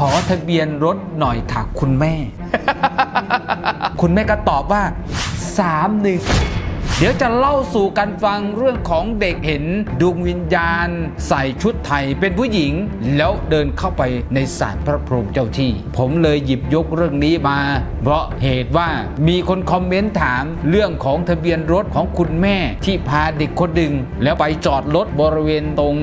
ขอทะเบียนรถหน่อยค่ะคุณแม่ คุณแม่ก็ตอบว่าสามหนึ่งเดี๋ยวจะเล่าสู่กันฟังเรื่องของเด็กเห็นดวงวิญญาณ ใส่ชุดไทยเป็นผู้หญิง แล้วเดินเข้าไปในศาลพระพรหมเจ้าที่ ผมเลยหยิบยกเรื่องนี้มา เพราะเหตุว่ามีคนคอมเมนต์ถามเรื่องของทะเบียนรถของคุณแม่ที่พาเด็กคนหนึ่งแล้วไปจอดรถบริเวณตรง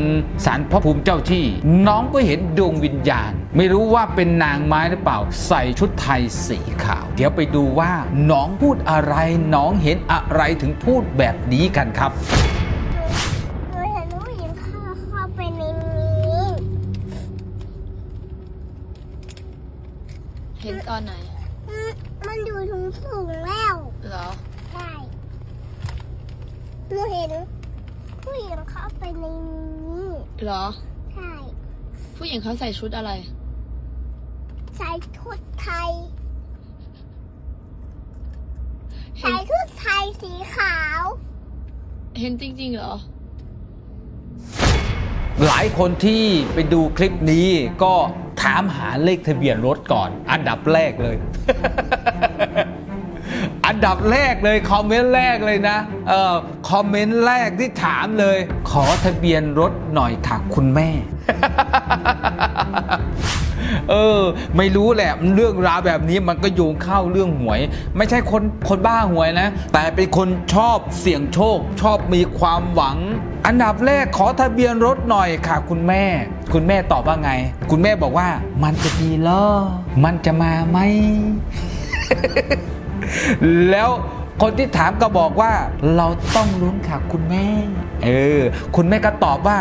ศาลพระภูมิเจ้าที่ น้องก็เห็นดวงวิญญาณ ไม่รู้ว่าเป็นนางไม้หรือเปล่า ใส่ชุดไทยสีขาว เดี๋ยวไปดูว่าน้องพูดอะไรน้องเห็นอะไรถึงพูดแบบนี้กันครับหนูเห็นผู้หญิงเข้าเข้าไปในนี้เห็นตอนไหนอืมมันอยู่ถึงสูงแล้วเหรอ ใช่หนูเห็นผู้หญิงเข้าไปในนี้เหรอ ใช่ ผู้หญิงเขาใส่ชุดอะไร ใส่ชุดไทยเห็ใส่นชุดไทยสีขาว เห็นจริงๆเหรอ หลายคนที่ไปดูคลิปนี้ก็ถามหาเลขทะเบียนรถก่อน อันดับแรกเลยอัน ดับแรกเลยคอมเมนต์แรกเลยนะเออคอมเมนต์แรกที่ถามเลย ขอทะเบียนรถหน่อยค่ะคุณแม่ เออ ไม่รู้แหละเรื่องราวแบบนี้มันก็โยงเข้าเรื่องหวย ไม่ใช่คนคนบ้าหวยนะ แต่เป็นคนชอบเสี่ยงโชค ชอบมีความหวัง อันดับแรกขอทะเบียนรถหน่อยค่ะ คุณแม่ คุณแม่ตอบว่าไง คุณแม่บอกว่า มันจะดีเหรอมันจะมาไหม แล้วคนที่ถามก็บอกว่า เราต้องลุ้นค่ะคุณแม่ เออ คุณแม่ก็ตอบว่า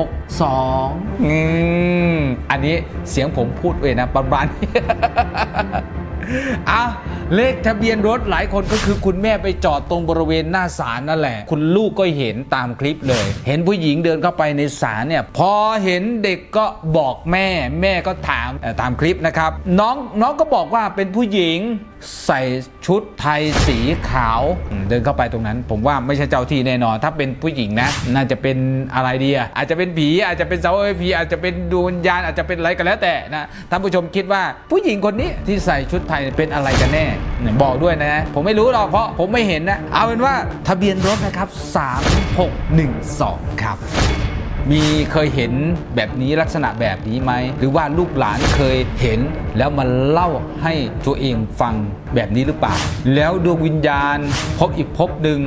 3162อืมอันนี้เสียงผมพูดเองนะประมาณนี้อะ เลขทะเบียนรถหลายคนก็คือคุณแม่ไปจอดตรงบริเวณหน้าศาลนั่นแหละ คุณลูกก็เห็นตามคลิปเลย เห็นผู้หญิงเดินเข้าไปในศาลเนี่ย พอเห็นเด็กก็บอกแม่ แม่ก็ถามตามคลิปนะครับ น้องน้องก็บอกว่าเป็นผู้หญิงใส่ชุดไทยสีขาว เดินเข้าไปตรงนั้น ผมว่าไม่ใช่เจ้าที่แน่นอน ถ้าเป็นผู้หญิงนะ น่าจะเป็นอะไรดีอะอาจจะเป็นผี อาจจะเป็นเสาไฟผีอาจจะเป็นดวงวิญญาณอาจจะเป็นอะไรก็แล้วแต่นะท่านผู้ชมคิดว่าผู้หญิงคนนี้ที่ใส่ชุดไทยเป็นอะไรกันแน่บอกด้วยนะ ผมไม่รู้หรอกเพราะผมไม่เห็นนะ เอาเป็นว่าทะเบียนรถนะครับ 3612 ครับ มีเคยเห็นแบบนี้ลักษณะแบบนี้ไหม หรือว่าลูกหลานเคยเห็น แล้วมาเล่าให้ตัวเองฟังแบบนี้หรือเปล่า แล้วดวงวิญญาณพบอีกพบหนึ่ง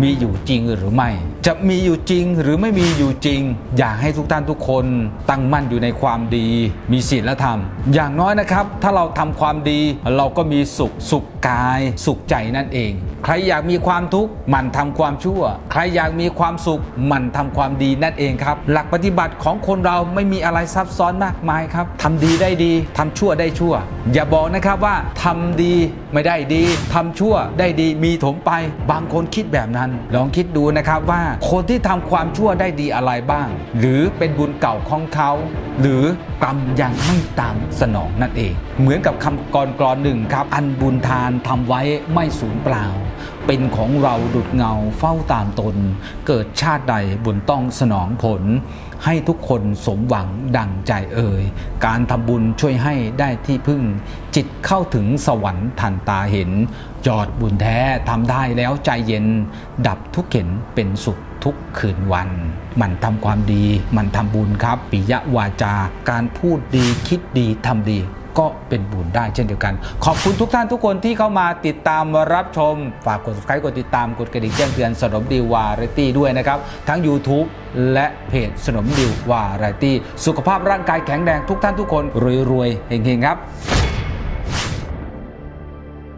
มีอยู่จริงหรือไม่ จะมีอยู่จริงหรือไม่มีอยู่จริง อยากให้ทุกท่านทุกคนตั้งมั่นอยู่ในความดี มีศีลธรรม อย่างน้อยนะครับ ถ้าเราทำความดีเราก็มีสุขสุขกาย สุขใจนั่นเอง ใครอยากมีความทุกข์มันทำความชั่ว ใครอยากมีความสุขมันทำความดีนั่นเองครับ หลักปฏิบัติของคนเราไม่มีอะไรซับซ้อนมากมายครับทำดีได้ดีทำชั่วได้ชั่ว อย่าบอกนะครับว่าทำดีไม่ได้ดีทำชั่วได้ดีมีถมไป บางคนคิดแบบนั้น ลองคิดดูนะครับว่าคนที่ทำความชั่วได้ดีอะไรบ้าง หรือเป็นบุญเก่าของเขา หรือกรรมยังไม่ตามสนองนั่นเอง เหมือนกับคำกรกรหนึ่งครับ อันบุญทานทำไว้ไม่สูญเปล่า เป็นของเราดุดเงาเฝ้าตามตน เกิดชาติใดบุญต้องสนองผล ให้ทุกคนสมหวังดังใจเอ่ย การทำบุญช่วยให้ได้ที่พึ่ง จิตเข้าถึงสวรรค์ทันตาเห็นยอดบุญแท้ทำได้แล้วใจเย็น ดับทุกเข็นเป็นสุขทุกคืนวัน มันทำความดี มันทำบุญครับปิยวาจาการพูดดีคิดดีทำดี ก็เป็นบุญได้เช่นเดียวกัน ขอบคุณทุกท่านทุกคนที่เข้ามาติดตามรับชม ฝากกด subscribe กดติดตามกดกระดิ่งแจ้งเตือนสนมดีวาไรตี้ด้วยนะครับ ทั้ง YouTube และเพจสนมดีวาไรตี้สุขภาพร่างกายแข็งแรงทุกท่านทุกคนรวยๆเฮงๆครับ